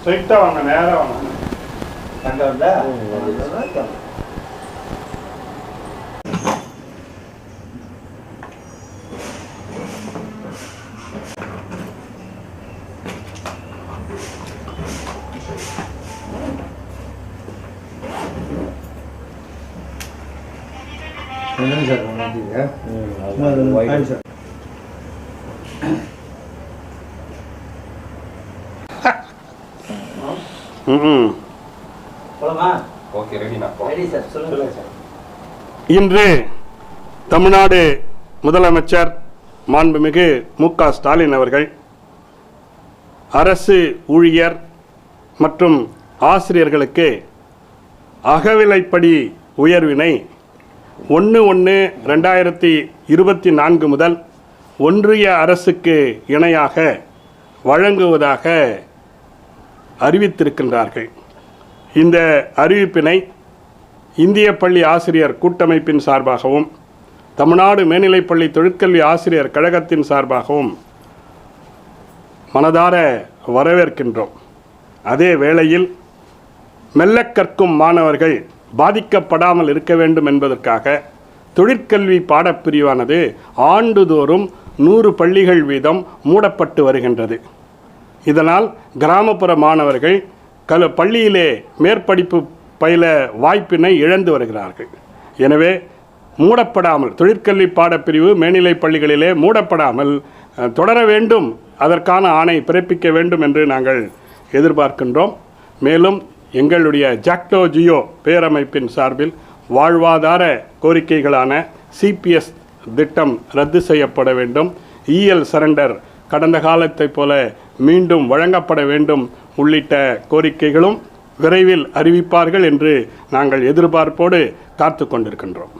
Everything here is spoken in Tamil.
ஸ்ட்ரைட்டாக வாங்க நேராக வாங்க அங்கே வந்தா என்னங்க சார் வந்தீங்க White. சார் இன்று தமிழ்நாடு முதலமைச்சர் மாண்புமிகு மு க ஸ்டாலின் அவர்கள் அரசு ஊழியர் மற்றும் ஆசிரியர்களுக்கு அகவிலைப்படி உயர்வினை ஒன்று ஒன்று ரெண்டாயிரத்தி இருபத்தி நான்கு முதல் ஒன்றிய அரசுக்கு இணையாக வழங்குவதாக அறிவித்திருக்கின்றார்கள். இந்த அறிவிப்பினை இந்திய பள்ளி ஆசிரியர் கூட்டமைப்பின் சார்பாகவும் தமிழ்நாடு மேல்நிலைப்பள்ளி தொழிற்கல்வி ஆசிரியர் கழகத்தின் சார்பாகவும் மனதார வரவேற்கின்றோம். அதே வேளையில் மெல்ல கற்கும் மாணவர்கள் பாதிக்கப்படாமல் இருக்க வேண்டும் என்பதற்காக தொழிற்கல்வி பாடப்பிரிவானது ஆண்டுதோறும் நூறு பள்ளிகள் வீதம் மூடப்பட்டு வருகின்றது. இதனால் கிராமப்புற மாணவர்கள் கல பள்ளியிலே மேற்படிப்பு பயில வாய்ப்பினை இழந்து வருகிறார்கள். எனவே மூடப்படாமல் தொழிற்கல்வி பாடப்பிரிவு மேல்நிலை பள்ளிகளிலே மூடப்படாமல் தொடர வேண்டும் அதற்கான ஆணை பிறப்பிக்க வேண்டும் என்று நாங்கள் எதிர்பார்க்கின்றோம். மேலும் எங்களுடைய ஜாக்டோ ஜியோ பேரமைப்பின் சார்பில் வாழ்வாதார கோரிக்கைகளான சிபிஎஸ் திட்டம் ரத்து செய்யப்பட வேண்டும். இஎல் சரண்டர் கடந்த காலத்தைப் போல மீண்டும் வழங்கப்பட வேண்டும் உள்ளிட்ட கோரிக்கைகளும் விரைவில் அறிவிப்பார்கள் என்று நாங்கள் எதிர்பார்ப்போடு காத்து கொண்டிருக்கின்றோம்.